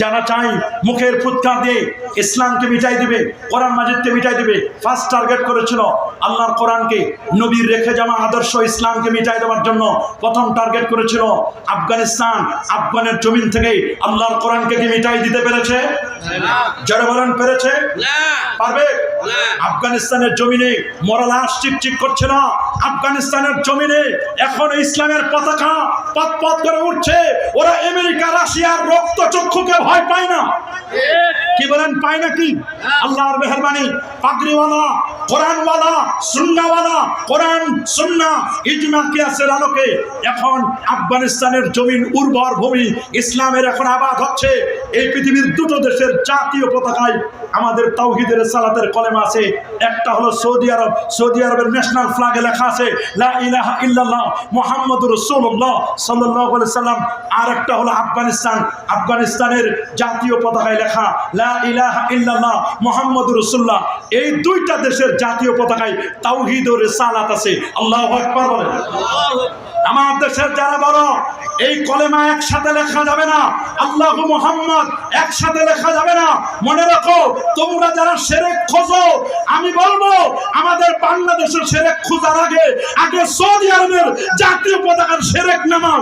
যারা চাই, মুখের ফুৎকার দিয়ে ইসলামকে মিটাই দিবে, কোরআন মাজিদকে মিটাই দিবে। ফার্স্ট টার্গেট করেছিল আল্লাহর কোরআনকে নবীর রেখে যাওয়া আদর্শ ইসলামকে মিটাই দেওয়ার জন্য প্রথম টার্গেট করেছিল আফগানিস্তান। আফগানের জমিন থেকে আল্লাহর কোরআনকে কি মিটাই দিতে পেরেছে? যারা বলেন পেরেছে? পারবে? আফগানিস্তানের জমিনে মরা লাশ চিকচিক করছে না। আফগানিস্তানের জমিনে এখন ইসলামের পতাকা পথ পথ করে উঠছে। ওরা আমেরিকা রাশিয়ার রক্ত চক্ষুকে ভয় পায় না। কি বলেন পায় না। কি আল্লাহর মেহরবানি পাগড়িওয়ালা কোরআনওয়ালা সুন্নাওয়ালা কোরআন, সুন্না ইজমা কিয়াসের আলোকে এখন আফগানিস্তানের জমিন উর্বর ভূমি ইসলামের এখন আবাদ হচ্ছে। এই পৃথিবীর দুটো দেশের জাতীয় পতাকায় আমাদের তাওহিদের সালাতের কলেমা আছে। একটা হলো সৌদি আরব, সৌদি আরবের ন্যাশনাল ফ্ল্যাগে লেখা আছে, লা ইলাহা ইল্লাল্লাহ মুহাম্মাদুর রাসূলুল্লাহ সাল্লাল্লাহু আলাইহি সাল্লাম। আর একটা হলো আফগানিস্তান, আফগানিস্তানের জাতীয় পতাকায় লেখা, লা ইলাহা ইল্লাল্লাহ মুহাম্মাদুর রাসূলুল্লাহ। এই দুইটা দেশের জাতীয় পতাকায় তাওহীদ ও রিসালাত আছে। আল্লাহু আকবার আমার দেশের যারা বড়, এই কলেমা একসাথে লেখা যাবে না। আল্লাহ মোহাম্মদ একসাথে লেখা যাবে না। মনে রাখো, তোমরা যারা সেরেক খোঁজো, আমি বলব, আমাদের বাংলাদেশের সেরেক খোঁজার আগে আগে সৌদি আরবের জাতীয় পতাকার সেরেক নামাও।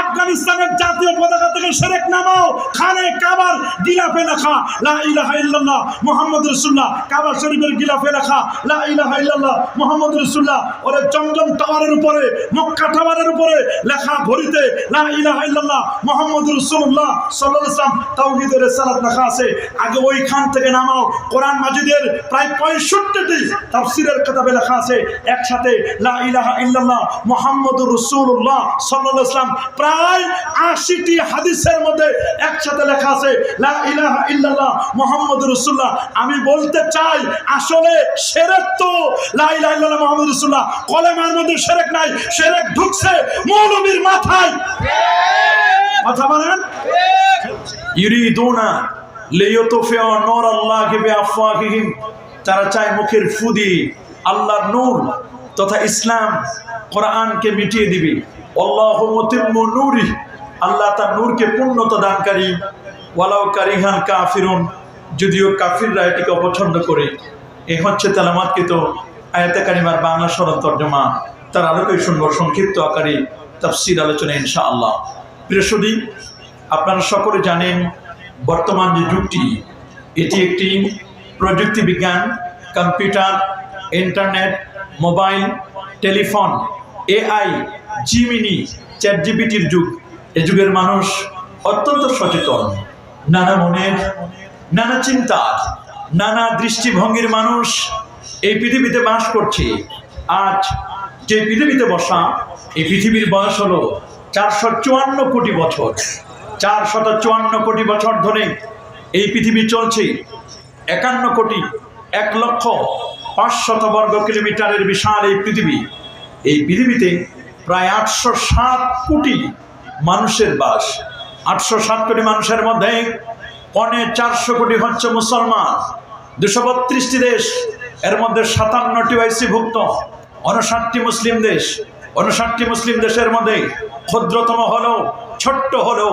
আফগানিস্তানের জাতীয় পতাকা থেকে সেরেক নামাও। খানে কাবার গিলাফে লেখা, লা ইলাহা ইল্লাল্লাহ, মুহাম্মদ রাসূলুল্লাহ। কাবা শরীফের গিলাফে লেখা, লা ইলাহা ইল্লাল্লাহ, মুহাম্মদ রাসূলুল্লাহ। ওরে জমজম টাওয়ারের উপরে, মক্কা টাওয়ারের উপরে লেখা ঘড়িতে, লা ইলাহা ইল্লাল্লাহ, মুহাম্মদ রাসূলুল্লাহ সাল্লাল্লাহু আলাইহি ওয়াসাল্লাম তাওহীদের রিসালাত লেখা আছে। আগে ওইখান থেকে নামাও। কোরআন মাজিদের প্রায় 65টি তাফসীরের কিতাবে লেখা আছে। একসাথে লা ইলাহা ইল্লাল্লাহ মুহাম্মদুর রাসূলুল্লাহ সাল্লাল্লাহু আলাইহি ওয়াসাল্লাম প্রায় 80টি হাদিসের মধ্যে একসাথে লেখা আছে মুহাম্মদুর রাসূলুল্লাহ। আমি বলতে চাই, আসলে শিরক তো, লা ইলাহা ইল্লাল্লাহ মুহাম্মদুর রাসূলুল্লাহ। কলেমার মধ্যে শিরক নাই, সেরেক ঢুকছে মৌলবীর মাথায়। কথা বলেন? নূর আল্লাহি বিআফওয়াহিহিম তারা চায় মুখের ফুদি, আল্লাহর নূর। তথা ইসলাম কোরআনকে মিটিয়ে দিবে। নূরি আল্লাহ তার নূরকে পূর্ণতা দানকারী। ওয়ালাউ কারিহান কাফিরুন, যদিও কাফিররা এটিকে অপছন্দ করে। এ হচ্ছে তেলামাতকৃত আয়াতে বাংলা সরল তর্জমা। তার আলোকে সুন্দর সংক্ষিপ্ত আকারে তাফসির আলোচনা ইনশা আল্লাহ প্রিয়সদী আপনারা সকলে জানেন বর্তমান যে যুগটি, এটি একটি প্রযুক্তি বিজ্ঞান, computer, internet mobile, telephone, AI, Gemini chat জিপিটির যুগ। এ যুগের মানুষ অত্যন্ত সচেতন, নানা মনের, নানা চিন্তার, নানা দৃষ্টিভঙ্গির মানুষ এই পৃথিবীতে বাস করছে। আজ যে পৃথিবীতে বসা, এই পৃথিবীর বয়স হলো চারশো চুয়ান্ন কোটি বছর। চারশত চুয়ান্ন কোটি বছর ধরে এই পৃথিবী চলছে। একান্ন কোটি, এক লক্ষ পাঁচশত বর্গ কিলোমিটারের বিশাল এই পৃথিবী, এই পৃথিবীতে প্রায় আটশো সাত কোটি মানুষের বাস। আটশো সাত কোটি মানুষের মধ্যে পনে চারশো কোটি হচ্ছে মুসলমান। দুশো বত্রিশটি দেশ, এর মধ্যে সাতান্নটি ওয়াইসিভুক্ত। উনষাটটি মুসলিম দেশ। উনষাটটি মুসলিম দেশের মধ্যে ক্ষুদ্রতম হলো ছোট্ট হলো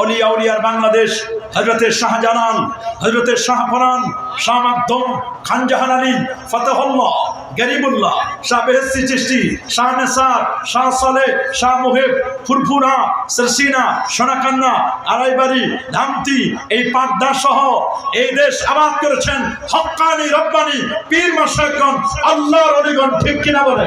অলিয়া উলিয়ার বাংলাদেশ হজরতের শাহজালাল হজরতের শাহফরান শাহ মাকদম খানজাহান আলী, ফতেহল্লাহ, গরিবুল্লাহ, শাহ বেহসি চিস্তি শাহ নেসার, শাহ সলে শাহ মুহেব, ফুরফুরা, সরসিনা, সোনাকান্না, আড়াইবাড়ি, ধামতি, এই পাকদা সহ এই দেশ আবাদ করেছেন হক্কানি রব্বানি পীর মাসাগণ আল্লাহর অলিগণ, ঠিক কিনা বলে?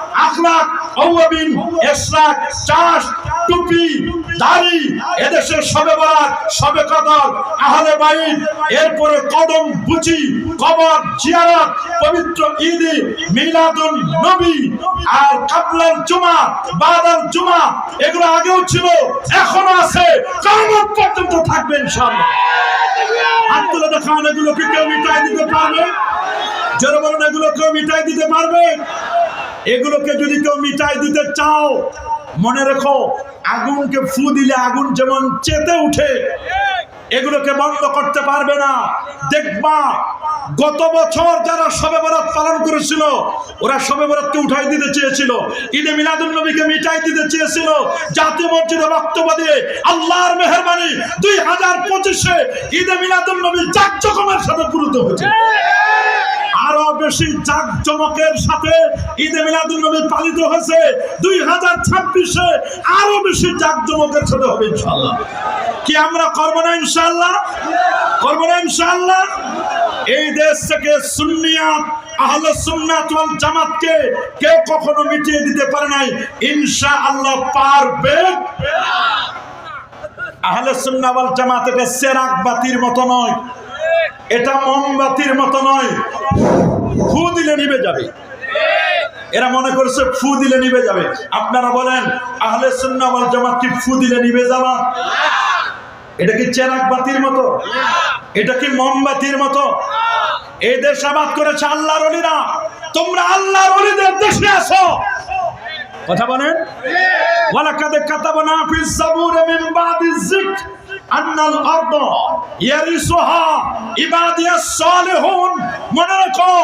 আখলাক আওয়াবিন এর চাষ, টুপি, দাড়ি, এদেশের সবে বরাত, সবে কদর, আহলে বাইত, এরপরে কদম, বুচি, কবর, জিয়ারত, পবিত্র ঈদে, মিলাদুন নবী, আর কাবলার জুমা বাদাল জুমা, এগুলো আগেও ছিল, এখনও আছে কিয়ামত পর্যন্ত থাকবে ইনশাআল্লাহ। হাত তুলে দেখান এগুলো কি কেউ মিটাই দিতে পারবে? বলুন এগুলো কেউ মিটাই দিতে পারবে? এগুলোকে যদি কেউ মিটাই দিতে চাও, মনে রেখো, আগুনকে ফু দিলে আগুন যেমন চেতে উঠে, এগুলোকে বন্ধ করতে পারবে না। দেখবা, গত বছর যারা সবে বরাত পালন করেছিল, ওরা সবে বরাতকে উঠাই দিতে চেয়েছিল। ঈদে মিলাদুল নবীকে মিটাই দিতে চেয়েছিল। জাতীয় মসজিদে বক্তব্য দিয়ে আল্লাহর মেহরবানি দুই হাজার পঁচিশে ঈদে মিলাদুল নবী জাকজকমের সাথে পুরুত হয়েছে। আরও বেশি জাক জমকের সাথে ঈদে মিলাদুল নবী পালিত হয়েছে। দুই হাজার ছাব্বিশে আরও বেশি জাক জমকের সাথে হবে ইনশাল্লাহ কি আমরা করব না ইনশাল্লাহ করব না ইনশাল্লাহ এই দেশ থেকে সুন্নিয়াত আহলে সুন্নাত ওয়াল জামাতকে কেউ কখনো মিটিয়ে দিতে পারে নাই। ইনশাআল্লাহ পারবে। আহলে সুন্নাহ ওয়াল জামাত এটা সেরাক বাতির মতো নয়। এটা মোমবাতির মতো নয়। ফু দিলে নিবে যাবে। এরা মনে করছে ফু দিলে নিবে যাবে। আপনারা বলেন, আহলে সুন্নাহ ওয়াল জামাত কি ফু দিলে নিবে যাবা? এটা কি চেরাক বাতির মতো? এটা কি মোমবাতির মতো? এই দেশ আবাদ করেছে আল্লাহর অলিরা। তোমরা আল্লাহর অলিদের দেশে আসো কথা বলেন? ওয়ালাকাদ কাতাবনা ফিস জাবুর মিন বাদিজ যিকর। আন্নাল আরদ ইয়ারিসুহা ইবাদিয়াস সালিহুন। মনে রাখো,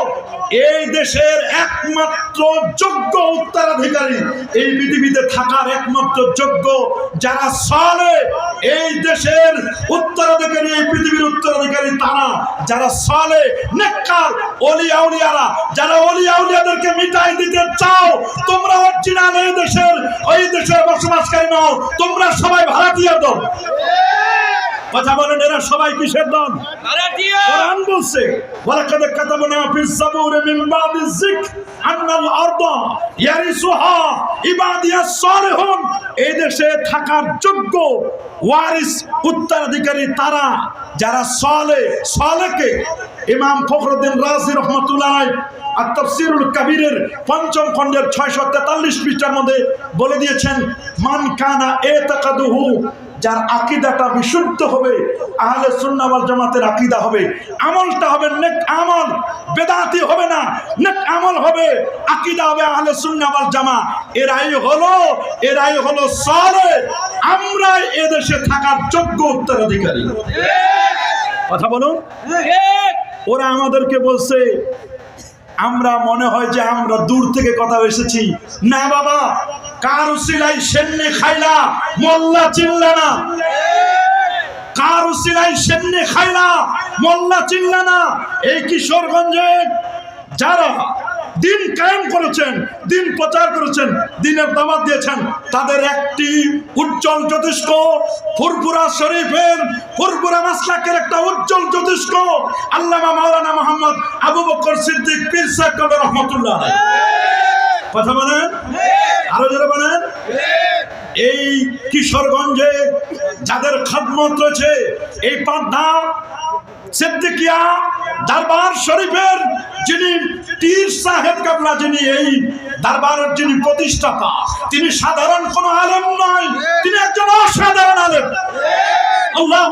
এই দেশের একমাত্র যোগ্য উত্তরাধিকারী এই পৃথিবীতে থাকার একমাত্র যোগ্য যারা সালে এই দেশের উত্তরাধিকারী, এই পৃথিবীর উত্তরাধিকারী তারা, যারা সালে নেককার, অলি আউলিয়ারা, যারা অলি আউলিয়াদেরকে মিটাই দিতে চাও, তোমরা অরিজিনাল এই দেশের, ওই দেশে বসবাসকারী নও, তোমরা সবাই ভাড়াটিয়া দল। কথা বলেন এরা সবাই কিসের দল? কোরআন বলছে ওয়ালাকাদ কাতাবনা ফিস জাবুর মিন বাদিজ যিকর আন্নাল আরদ ইয়ারিসুহা ইবাদিয়াস সালিহুন। এই দেশে থাকার যোগ্য ওয়ারিস উত্তরাধিকারী তারা যারা সালে সালেকে ইমাম ফখরুদ্দিন রাজি রহমতুল্লাহ আর তফসিরুল কাবিরের পঞ্চম খণ্ডের ছয়শো তেতাল্লিশ পৃষ্ঠার মধ্যে বলে দিয়েছেন মান কানা এ তাকাদুহু যার আকিদাটা বিশুদ্ধ হবে, আহলে সুন্নাওয়াল জামাতের আকিদা হবে। আমলটা হবে নেক আমল, বেদাতি হবে না, নেক আমল হবে। আকিদা হবে আহলে সুন্নাওয়াল জামা এরাই হলো এরাই হলো সরে আমরা এদেশে থাকার যোগ্য উত্তরাধিকারী। কথা বলুন। ওরা আমাদেরকে বলছে, আমরা মনে হয় যে আমরা দূর থেকে কথা এসেছি। না বাবা কার উসিলাই সেন্নে খাইলা, মোল্লা চিল্লা না। কার উসিলাই সেন্নে খাইলা, মোল্লা চিল্লা না। এই কিশোরগঞ্জে যারা দিন কায়েম করেছেন, দিন প্রচার করেছেন, দিনের দাবাত দিয়েছেন, তাদের একটি উজ্জ্বল জ্যোতিষ্ক ফুরফুরা শরীফের ফুরফুরা মাসলাকের একটা উজ্জ্বল জ্যোতিষ্ক আল্লামা মাওলানা মোহাম্মদ আবু বকর সিদ্দিক পীর সাহেব রহমতুল্লাহ কথা বলেন? আরও যারা বলেন? এই কিশোরগঞ্জে যাদের খাদমত রয়েছে, এই দরবার শরীফের যিনি সাহেব যিনি এই যিনি প্রতিষ্ঠাতা, তিনি সাধারণ কোনো আলেম নয়, তিনি একজন অসাধারণ আলেম। আল্লাহ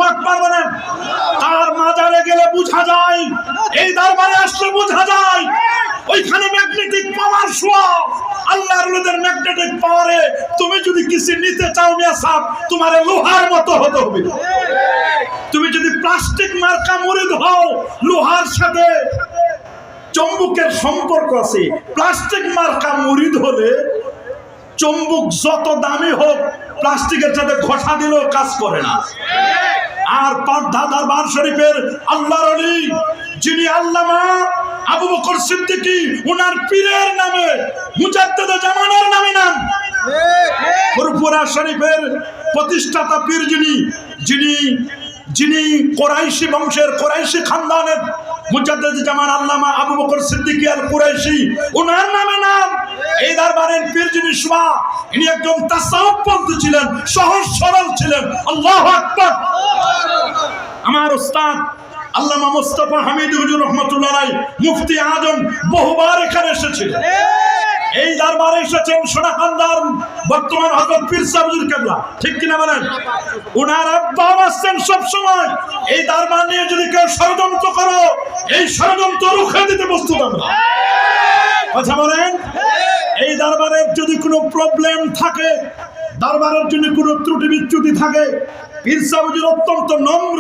বলেন, তার মাজারে গেলে বোঝা যায়, এই দরবারে আসলে বোঝা যায় ওইখানে ম্যাগনেটিক পাওয়ার শোয়া আল্লাহর লোদের ম্যাগনেটিক পাওয়ারে তুমি যদি কিছু নিতে চাও মিয়া সাহেব, তোমার লোহার মতো হতে হবে। তুমি যদি প্লাস্টিক মার্কা মরিদ হও, লোহার সাথে চম্বুকের সম্পর্ক আছে। প্লাস্টিক মার্কা মুরিদ হলে চম্বুক যত দামি হোক প্লাস্টিকের সাথে ঘষা দিলেও কাজ করে না। আর পান্থা দরবার শরীফের আল্লাহর আলী যিনি আল্লামা আবু বকর সিদ্দিকী ওনার পীরের নামে, মুজাদ্দেদ জামানের নামে নাম। ফুরফুরা শরীফের প্রতিষ্ঠাতা পীর যিনি যিনি যিনি কোরাইশি বংশের কোরাইশি খানদানের মুজাদ্দেদ জামান আল্লামা আবু বকর সিদ্দিকী আল কুরাইশি ওনার নামে নাম। এই দরবারের পীর যিনি সুবা ইনি একজন তাসাউপন্থী ছিলেন, সহজ সরল ছিলেন। আল্লাহ আকবার। আমার উস্তাদ আল্লামা মুস্তাফা হামিদ হুজুর রহমতুল্লাহ মুফতি আজম বহুবার এখানে এসেছিলেন এই দরবারে এসেছেন সোনাকান্দার বর্তমান হজরত পীর সাহুজুর কেবলা। ঠিক কিনা বলেন? ওনার আব্বাও আসছেন সব সময় এই দরবার নিয়ে যদি কেউ ষড়যন্ত্র করো এই ষড়যন্ত্র রুখে দিতে প্রস্তুত আমরা। কথা বলেন? এই দরবারের যদি কোনো প্রবলেম থাকে দরবারের জন্য কোনো ত্রুটি বিচ্যুতি থাকে পীর সাহুজুর অত্যন্ত নম্র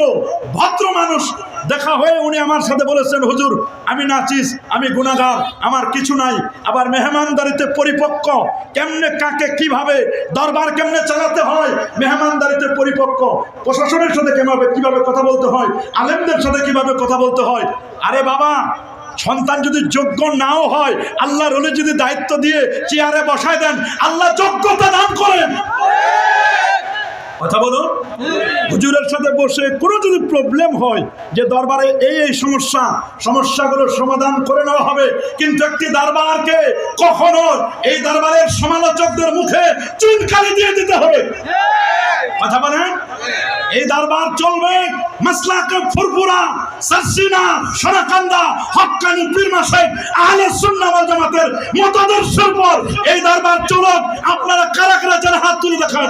ভদ্র মানুষ দেখা হয়ে উনি আমার সাথে বলেছেন, হুজুর, আমি নাচিস, আমি গুণাগার, আমার কিছু নাই। আবার মেহমানদারিতে পরিপক্ক। কেমনে, কাকে, কীভাবে, দরবার কেমনে চালাতে হয়? মেহমানদারিতে পরিপক্ক। প্রশাসনের সাথে কীভাবে কীভাবে কথা বলতে হয়? আলেমদের সাথে কীভাবে কথা বলতে হয়? আরে বাবা, সন্তান যদি যোগ্য নাও হয় আল্লাহ রলি যদি দায়িত্ব দিয়ে চেয়ারে বসায় দেন, আল্লাহ যোগ্যতা দান করেন। কথা বলুন। হুজুরের সাথে বসে কোনো যদি প্রবলেম হয় যে দরবারে এই এই সমস্যা সমস্যাগুলোর সমাধান করে নেওয়া হবে, কিন্তু একটি দরবারকে কখনো এই দরবারের সমালোচকদের মুখে চুনকালি দিয়ে দিতে হবে। কথা বলেন? এই দরবার চলবে মাসলাকে ফুরফুরা, সারসিনা সোনাকান্দা হক্কানি পীর মাসেক আহলে সুন্নাহ ওয়াল জামাতের মতাদর্শের পর এই দরবার চলুক। আপনারা কারা কারা যারা হাত তুলে দেখান?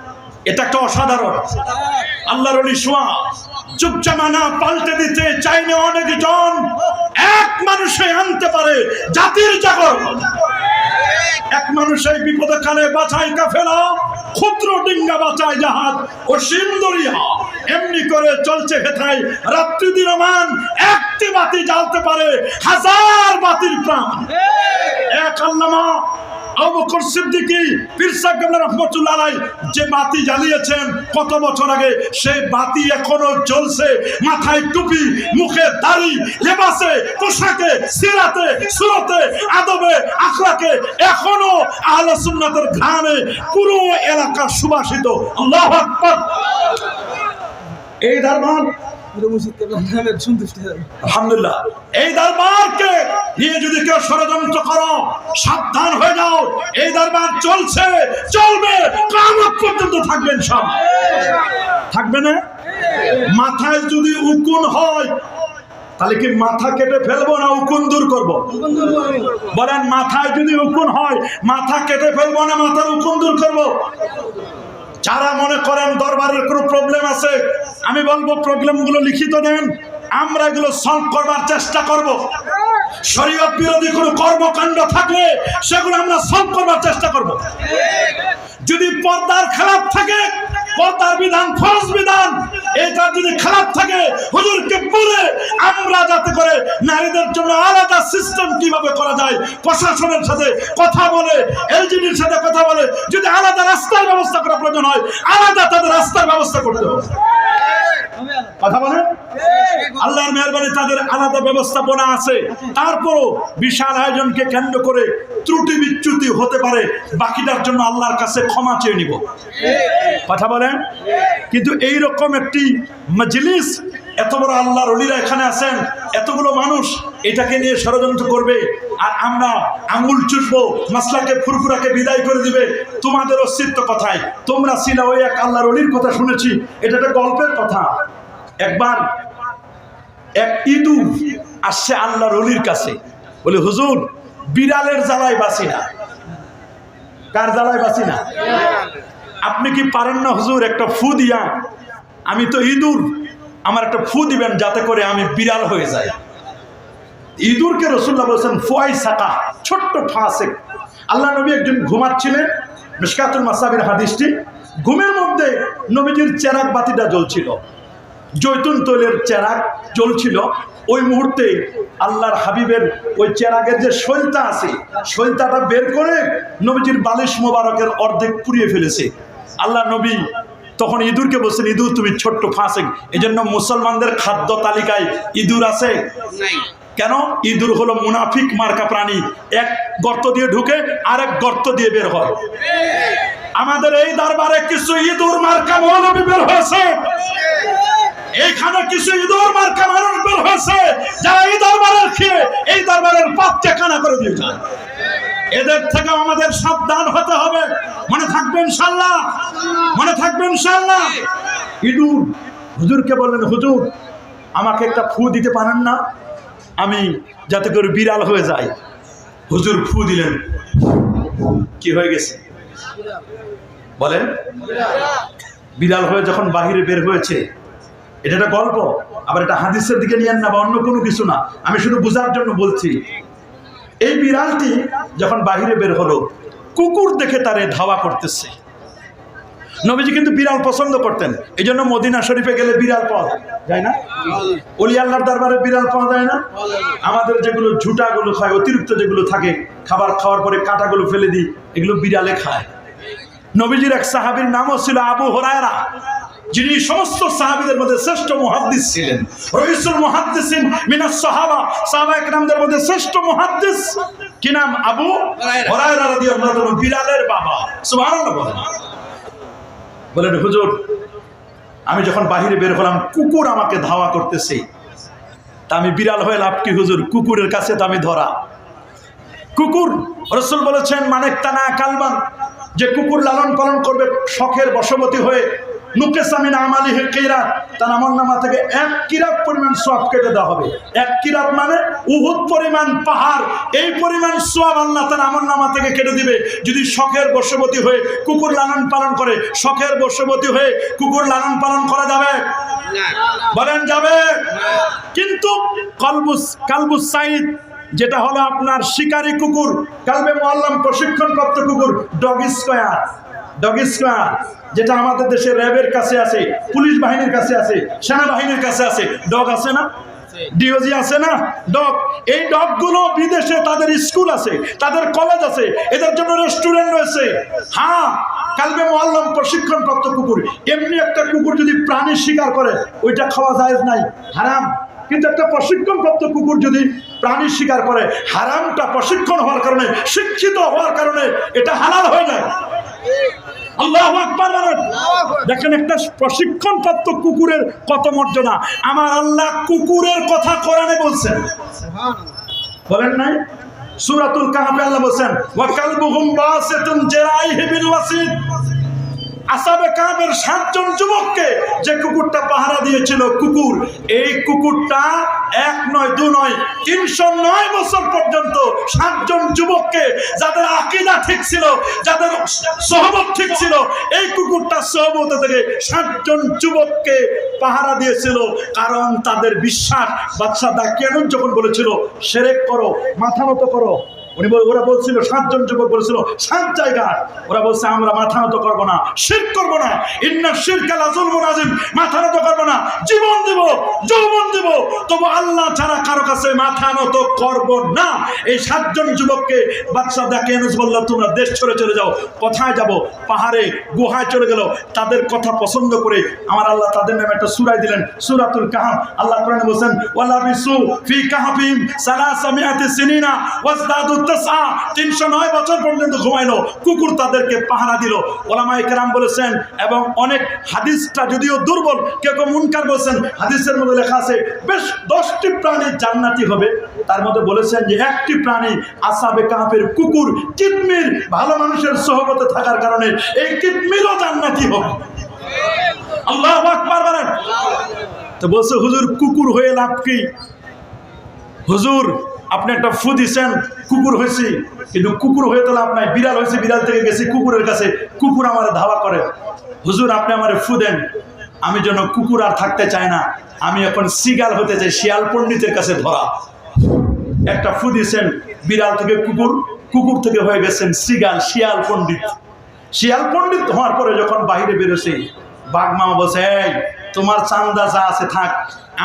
এটা একটা অসাধারণ। আল্লাহর সোয়া জামানা পাল্টে দিতে চাইলে অনেকজন এক মানুষে আনতে পারে জাতির জাগর। এক মানুষের বিপদে কালে বাঁচায় কাফেলা, ক্ষুদ্র ডিঙ্গা বাঁচায় জাহাজ ও সিন্দরিয়া। এমনি করে চলছে হেথায় রাত্রি দিনমান, একটি বাতি জ্বালতে পারে হাজার বাতির প্রাণ। এক আল্লামা আবু বকর সিদ্দিকী, পীর সাহেব যে বাতি জ্বালিয়েছেন কত বছর আগে, সেই বাতি এখনও জ্বলছে, মাথায় টুপি, মুখে দাড়ি, লেবাসে, পোশাকে, সিরাতে, সুরতে, আদবে, আখলাকে, এখনও আহলে সুন্নাতের পুরো এলাকা সুবাসিত। এই এই যদি কেউ ষড়যন্ত্র করো, সাবধান হয়ে এই চলছে, চলবে থাকবেন সব থাকবে না? মাথায় যদি উকুন হয়, তাহলে কি মাথা কেটে ফেলব না উকুন দূর করব? বলেন, মাথায় যদি উকুন হয়, মাথা কেটে ফেলব না মাথার উকুন দূর করব? যারা মনে করেন দরবারের কোনো প্রবলেম আছে, আমি বলব প্রবলেমগুলো লিখিত দেন। আমরা এগুলো সলভ করবার চেষ্টা করব। শরীয়ত বিরোধী কোনো কর্মকাণ্ড থাকলে সেগুলো আমরা সলভ করবার চেষ্টা করব। যদি পর্দার খারাপ থাকে পর্দার বিধান, ফরজ বিধান এটা যদি খারাপ থাকে, হুজুরকে বলে আমরা যাতে করে নারীদের জন্য আলাদা সিস্টেম কীভাবে করা যায়, প্রশাসনের সাথে কথা বলে এলজিডির সাথে কথা বলে, যদি আলাদা রাস্তার ব্যবস্থা করা প্রয়োজন হয়, আলাদা তাদের রাস্তার ব্যবস্থা করতে হবে। কথা বলে আল্লাহর মেহরবানি তাদের আলাদা ব্যবস্থাপনা আছে। তারপরও বিশাল আয়োজনকে কেন্দ্র করে ত্রুটি বিচ্যুতি হতে পারে, বাকিটার জন্য আল্লাহর কাছে ক্ষমা চেয়ে নিব। কথা বলেন? কিন্তু এই রকম একটি মজলিস, এত বড় আল্লাহর অলিরা এখানে আছেন, এতগুলো মানুষ এটাকে নিয়ে ষড়যন্ত্র করবে, আর আমরা আঙ্গুল চুষবো, মাসলাকে ফুরফুরাকে বিদায় করে দিবে, তোমাদের অস্তিত্ব কথায়? তোমরা ছিল ওই এক আল্লাহর অলির কথা শুনেছি, এটা একটা গল্পের কথা। একবার এক ইঁদু আসছে আল্লাহর অলির কাছে। বলে, হুজুর, বিড়ালের জ্বালায় বাসি না। কার জ্বালায় বাসি না? আপনি কি পারেন না, হুজুর, একটা ফু দিয়া আমি তো ইঁদুর, আমার একটা ফু দিবেন যাতে করে আমি বিড়াল হয়ে যাই? ইঁদুরকে রসুল্লাহ বলছেন, ফুয়াই সাকা, ছোট্ট ফাঁসে। আল্লাহ নবী একজন ঘুমাচ্ছিলেন মিসকাতুল মাসাবির হাদিসটি। ঘুমের মধ্যে নবীজির চেরাক বাতিটা জ্বলছিল। জৈতুন তৈলের চেরাক জ্বলছিল। ওই মুহূর্তে আল্লাহর হাবিবের ওই চেরাগের যে শৈলতা আছে শৈলতাটা বের করে নবীজির বালিশ মোবারকের অর্ধেক পুড়িয়ে ফেলেছে। আল্লাহ নবী তখন ইঁদুরকে বলছেন ইঁদুর তুমি ছোট্ট ফাঁসে। এই জন্য মুসলমানদের খাদ্য তালিকায় ইঁদুর আছে? কেন? ইঁদুর হলো মুনাফিক মার্কা প্রাণী। এক গর্ত দিয়ে ঢুকে আরেক গর্ত দিয়ে বের হয়। আমাদের এই দরবারে কিছু ইঁদুর মার্কা মৌলবী বের হয়েছে। এইখানে কিছু ইঁদুর মার্কা মানুষ বের হয়েছে, যারা এই দরবারের খেয়ে, এই দরবারের পাত্রে কানা করে দিয়ে যায়। এদের থেকে আমাদের সাবধান হতে হবে। মনে থাকবেন ইনশাল্লাহ মনে থাকবেন ইনশাল্লাহ ইঁদুর, হুজুরকে বললেন, হুজুর, আমাকে একটা ফু দিতে পারেন না? আমি যাতে করে বিড়াল হয়ে যাই। হুজুর ফু দিলেন। কি হয়ে গেছে? বলেন, বিড়াল হয়ে যখন বাহিরে বের হয়েছে এটা একটা গল্প, আবার এটা হাদিসের দিকে নিয়েন না বা অন্য কোনো কিছু না। আমি শুধু বোঝার জন্য বলছি, এই বিড়ালটি যখন বাহিরে বের হলো, কুকুর দেখে তারে ধাওয়া করতেছে। নবীজি কিন্তু বিড়াল পছন্দ করতেন এই জন্য মদিনা শরীফে গেলে বিড়াল পাওয়া যায় না? অলি আল্লাহর দরবারে বিড়াল পাওয়া যায় না? আমাদের যেগুলো ঝুটাগুলো খায়, অতিরিক্ত যেগুলো থাকে, খাবার খাওয়ার পরে কাঁটাগুলো ফেলে দিই, এগুলো বিড়ালে খায়। নবীজির এক সাহাবীর নামও ছিল আবু হরায়রা। যিনি সমস্ত সাহাবিদের মধ্যে শ্রেষ্ঠ মুহাদ্দিস ছিলেন। রইসুল মুহাদ্দিসিন মিনাস সাহাবা সাহাবা একরামদের মধ্যে শ্রেষ্ঠ মুহাদ্দিস। কি নাম? আবু হরায়রা। রাদিয়াল্লাহু তাআলা বিড়ালের বাবা। সুবহানাল্লাহ বলেন। বলেন হুজুর আমি যখন বাহিরে বের হলাম কুকুর আমাকে ধাওয়া করতেছে। তা আমি বিড়াল হয়ে লাভ কি হুজুর? কুকুরের কাছে তো আমি ধরা। কুকুর রসুল বলেছেন মানেক তানা কালবান যে কুকুর লালন পালন করবে শখের বশবতী হয়ে নুকে সামিনা আমালি হে কিরাত, তার আমল নামা থেকে এক কিরাত পরিমাণ কেটে দেওয়া হবে। এক কিরাত মানে পরিমাণ, পাহাড়, এই পরিমাণ আল্লাহ তার আমল নামা থেকে কেটে যদি শখের হয়ে কুকুর লালন পালন করে, শখের বশবতী হয়ে কুকুর লালন পালন করা যাবে? বলেন যাবে। কিন্তু কলবুস, কালবুস সাইদ, যেটা হলো আপনার শিকারী কুকুর, কালবে মোয়াল্লাম প্রশিক্ষণপ্রাপ্ত কুকুর, ডগ স্কোয়ার। ডগ স্কোয়ার যেটা আমাদের দেশে র্যাবের কাছে আছে, পুলিশ বাহিনীর কাছে আছে, সেনাবাহিনীর কাছে আছে। ডগ আছে না? ডিওজি আছে না? ডগ এই ডগগুলো বিদেশে তাদের স্কুল আছে, তাদের কলেজ আছে, এদের জন্য রেস্টুরেন্ট রয়েছে। হ্যাঁ কালবে মোয়াল্লাম প্রশিক্ষণপ্রাপ্ত কুকুর। এমনি একটা কুকুর যদি প্রাণী শিকার করে, ওইটা খাওয়া যায় নাই। হারাম। কিন্তু একটা প্রশিক্ষণপ্রাপ্ত কুকুর যদি প্রাণী শিকার করে, হারামটা প্রশিক্ষণ হওয়ার কারণে, শিক্ষিত হওয়ার কারণে এটা হালাল হয়ে যায় আল্লাহ আকবার দেখেন একটা প্রশিক্ষণপ্রাপ্ত কুকুরের কত মর্যাদা। আমার আল্লাহ কুকুরের কথা কোরআনে বলছেন। বলেন নাই? সুরাতুল কাহাবে আল্লাহ বলছেন ওয়াকালবুহুম বাসিতুন জারাইহি বিল ওয়াসিদ আসাবে কামের সাতজন যুবককে যে কুকুরটা পাহারা দিয়েছিল, কুকুর, এই কুকুরটা এক নয়, দু নয়, তিনশো নয় বছর পর্যন্ত সাতজন যুবককে যাদের আকিদা ঠিক ছিল, যাদের সহবত ঠিক ছিল, এই কুকুরটা সহবত থেকে সাতজন যুবককে পাহারা দিয়েছিল। কারণ তাদের বিশ্বাস বাদশাহ দাকিয়ানুন যখন বলেছিল, সেরেক করো, মাথা মতো করো। উনি বল ওরা বলছিল, সাতজন যুবক বলেছিল, সাত জায়গা ওরা বলছে, আমরা মাথা নত করব না, শির করব না। ইন্না শির কালা জুলমুন আজিম মাথা নত করব না, জীবন দেব, যৌবন দেব। তবু আল্লাহ ছাড়া কারও কাছে মাথা নত করব না। এই সাতজন যুবককে বাদশাহ দেখে এনেস বলল, তোমরা দেশ ছেড়ে চলে যাও, কোথায় যাব? পাহাড়ে, গুহায় চলে গেল। তাদের কথা পছন্দ করে আমার আল্লাহ তাদের নামে একটা সুরাই দিলেন, সুরাতুল কাহাম আল্লাহ কোরআনে বলেন ওয়ালা বিসু ফি কাহাফিম সালাসা মিআতি সিনিনা ওয়াজদাদু তাসআ 309 বছর পর্যন্ত ঘুমাইলো। কুকুর তাদেরকে পাহারা দিল। ওলামায়ে কেরাম বলেছেন, এবং অনেক হাদিসটা যদিও দুর্বল, কেউ কেউ মুনকার বলেছেন, হাদিসের মধ্যে লেখা আছে, বেশ দশটি প্রাণী জান্নাতি হবে। তার মধ্যে বলেছেন যে, একটি প্রাণী আসাবে কাহাফের কুকুর কিতমির ভালো মানুষের সহবতে থাকার কারণে এই কিতমিরও জান্নাতি হবে। আল্লাহ আকবার বলেন। তো বলছে, হুজুর, কুকুর হয়ে লাভ কি? হুজুর আপনি একটা ফু দিছেন, কুকুর হয়েছি কিন্তু কুকুর হয়ে তো আপনার বিড়াল হয়েছে বিড়াল থেকে গেছি কুকুরের কাছে। কুকুর আমার ধাওয়া করে, হুজুর, আপনি আমার ফু দেন। আমি যেন কুকুর আর থাকতে চাই না। আমি এখন সিগাল হতে চাই, শিয়াল পণ্ডিতের কাছে ধরা। একটা ফু দিয়েছেন বিড়াল থেকে কুকুর কুকুর থেকে হয়ে গেছেন সিগাল শিয়াল পণ্ডিত। শিয়াল পণ্ডিত হওয়ার পরে যখন বাইরে বেরোছে, বাঘ এই, তোমার চান্দা যা আছে থাক,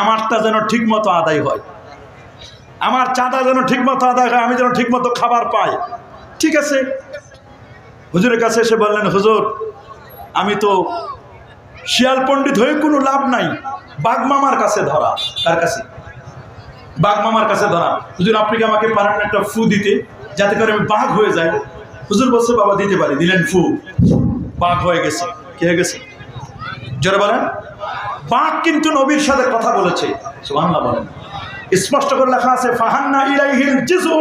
আমারটা যেন ঠিক মতো আদায় হয়। আমার চাঁদা যেন ঠিকমতো আদায় হয়, আমি যেন ঠিকমতো খাবার পাই। ঠিক আছে? হুজুরের কাছে এসে বললেন, হুজুর, আমি তো শিয়াল পণ্ডিত হয়ে কোনো লাভ নাই। বাঘ মামার কাছে ধরা, তার কাছে। বাঘ মামার কাছে ধরা। হুজুর, আপনি কি আমাকে পারেন একটা ফু দিতে? যাতে করে আমি বাঘ হয়ে যাই? হুজুর বলছে, বাবা, দিতে পারি। দিলেন ফু। বাঘ হয়ে গেছে। কি হয়ে গেছে? জোরে বলেন। বাঘ কিন্তু নবীর সাথে কথা বলেছে। সুবহানাল্লাহ বলেন। স্পষ্ট করে লেখা আছে, ফাহান্না ইলাইহিল জিজু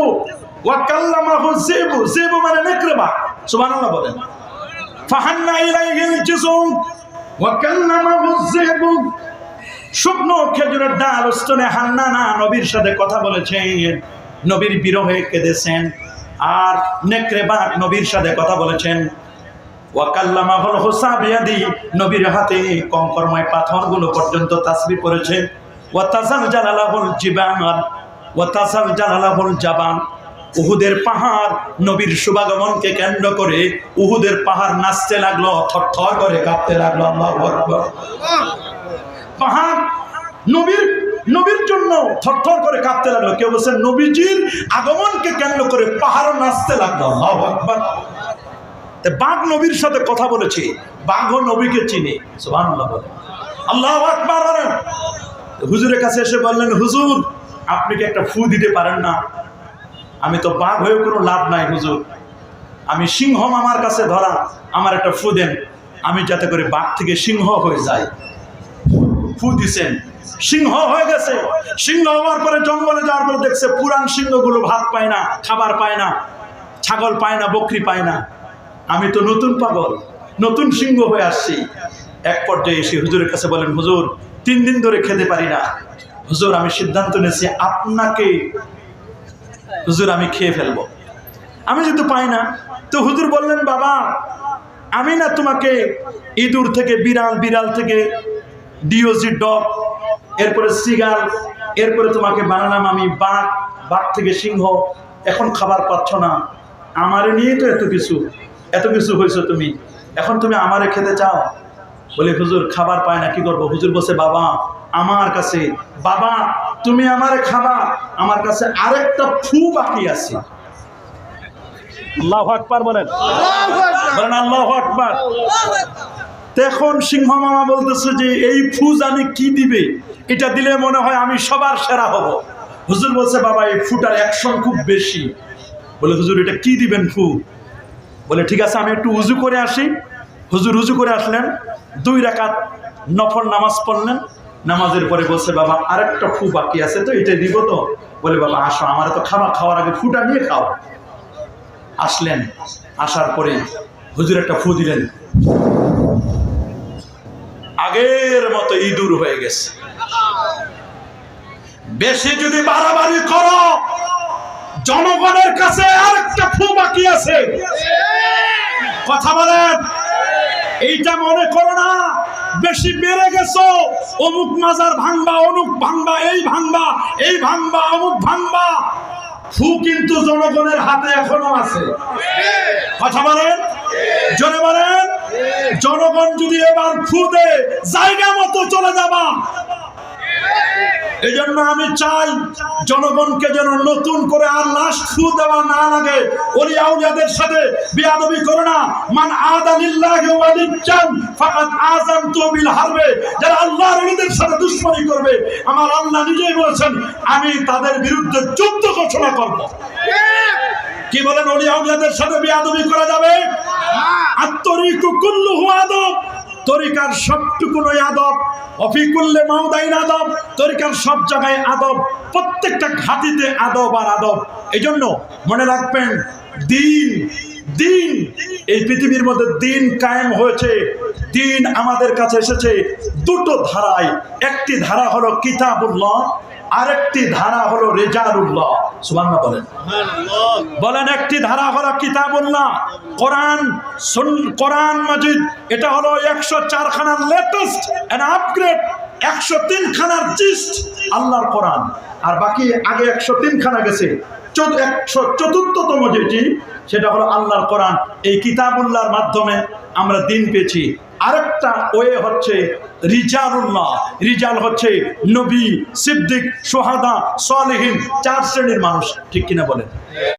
ওয়া কাল্লামাহু জিবু। জিবু মানে নেকড়ে বাঘ সুবহানাল্লাহ বলেন। ফাহান্না ইলাইহিল জিজু ওয়া কাল্লামাহু জিবু। শুকনো খেজুরের ডাল স্তনে হান্নানা নবীর সাথে কথা বলেছেন। নবীর বিরহে কেঁদেছেন। আর নেকড়ে বাঘ নবীর সাথে কথা বলেছেন। ওয়াকাল্লামাহুল হুসাবিয়াদি নবীর হাতে কঙ্করময় পাথরগুলো পর্যন্ত তাসবিহ করেছে ওয়াতাজাল জালালাহুল জিবান ওয়াতাজাল জালালাহুল জাবান উহুদের পাহাড় নবীর শুভাগমনকে কেন্দ্র করে উহুদের পাহাড় নাচতে লাগল, থরথর করে কাঁপতে লাগল, আল্লাহু পাহাড় নবীর নবীর জন্য থরথর করে কাঁপতে লাগল। কেউ বলছেন নবীজির আগমনকে কেন্দ্র করে পাহাড় নাচতে লাগল, আল্লাহু আকবার। বাঘ নবীর সাথে কথা বলেছে, বাঘও নবীকে চিনে, সুবহানাল্লাহ বলে। আল্লাহ আকবার হুজুরের কাছে এসে বললেন, হুজুর, আপনি কি একটা ফু দিতে পারেন না? আমি তো বাঘ হয়েও কোনো লাভ নাই, হুজুর। আমি সিংহ মামার কাছে ধরা, আমার একটা ফু দেন। আমি যাতে করে বাঘ থেকে সিংহ হয়ে যাই। ফু দিছেন। সিংহ হয়ে গেছে। সিংহ হওয়ার পরে জঙ্গলে যাওয়ার পর দেখছে পুরান সিংহগুলো ভাত পায় না, খাবার পায় না, ছাগল পায় না, বকরি পায় না। আমি তো নতুন পাগল, নতুন সিংহ হয়ে আসছি। এক পর্যায়ে এসে হুজুরের কাছে বলেন, হুজুর তিন দিন ধরে খেতে পারি না। হুজুর, আমি সিদ্ধান্ত নিয়েছি, আপনাকে হুজুর, আমি খেয়ে ফেলব। আমি যেহেতু পাই না, তো হুজুর বললেন, বাবা, আমি না তোমাকে ইঁদুর থেকে, বিড়াল বিড়াল থেকে ডিওজি ডগ, এরপরে সিগাল এরপরে তোমাকে বানালাম আমি বাঘ বাঘ থেকে সিংহ, এখন খাবার পাচ্ছ না। আমারে নিয়ে তো এত কিছু এত কিছু হয়েছে তুমি। এখন তুমি আমারে খেতে চাও? বলে হুজুর খাবার পায় না কি করব? হুজুর বসে বাবা আমার কাছে বাবা তুমি আমারে খাবা আমার কাছে আরেকটা ফু বাকি আছে। আল্লাহ আকবার বলেন। বলেন আল্লাহ আকবার। তখন সিংহ মামা বলতেছে যে এই ফুজ আমি কি দিবে? এটা দিলে মনে হয় আমি সবার সেরা হব। হুজুর বলছে বাবা এই ফুটার অ্যাকশন খুব বেশি। বলে হুজুর এটা কি দিবেন ফু? বলে ঠিক আছে আমি একটু উজু করে আসি। হুজুর উজু করে আসলেন, দুই রাকাত নফল নামাজ পড়লেন, নামাজের পরে বলছে, বাবা, আরেকটা ফু বাকি আছে তো এটা দিব তো। বলে, বাবা, আসো, আমার তো খাবার খাওয়ার আগে ফুটা নিয়ে খাও। আসলেন, আসার পরে হুজুর একটা ফু দিলেন। আগের মতো ইঁদুর হয়ে গেছে। বেশি যদি বাড়াবাড়ি করো, জনগণের কাছে আরেকটা ফু বাকি আছে। কথা বলেন? এইটা মনে করো না। বেশি বেড়ে গেছো। অমুক মাজার ভাঙবা, অমুক ভাঙবা, এই ভাঙবা এই ভাঙবা, অমুক ভাঙবা। ফু কিন্তু জনগণের হাতে এখনও আছে। কথা বলেন? জনে বলেন? জনগণ যদি এবার ফু দে, জায়গা মতো চলে যাবা। আমি চাই জনগণকে যেন নতুন করে আর লাশ ফু দেওয়া না লাগে। আউলিয়াদের সাথে বিয়াদবি করো না। মান আযানতু বিল হারবে। যারা আল্লাহর ওলিদের সাথে দুশমনি করবে আমার আল্লাহ নিজেই বলেছেন আমি তাদের বিরুদ্ধে যুদ্ধ ঘোষণা করব। কি বলেন ওলি আউলিয়াদের সাথে বিয়াদবি করা যাবে? আত্তরিকু কুল্লুহু আদব। তরিকার সবটুকুনো আদব। অফিকুল্লে মাউদাইন আদব, তরিকার সব জায়গায় আদব, প্রত্যেকটা ঘাতিতে আদব আর আদব। এই জন্য মনে রাখবেন, দিন দিন, এই পৃথিবীর মধ্যে দিন কায়েম হয়েছে, দিন আমাদের কাছে এসেছে। দুটো ধারায়, একটি ধারা হলো কিতাবুল্লাহ আরেকটি ধারা হলো রেজালুল্লাহ। সুবহানাল্লাহ বলেন। বলেন একটি ধারা হলো কিতাবুল্লাহ কোরআন সুন কোরআন মজিদ। এটা হলো একশো চারখানার লেটেস্ট অ্যান্ড আপগ্রেড একশো তিন খানার জিস্ট আল্লাহর কোরআন। আর বাকি আগে একশো তিন খানা গেছে। একশো চতুর্থতম যেটি, সেটা হলো আল্লাহর কোরআন। এই কিতাবুল্লাহর মাধ্যমে আমরা দিন পেয়েছি। আরেকটা ওয়ে হচ্ছে রিজালুল্লাহ। রিজাল হচ্ছে নবী, সিদ্দিক, সোহাদা, সালেহীন, চার শ্রেণির মানুষ। ঠিক কিনা বলেন?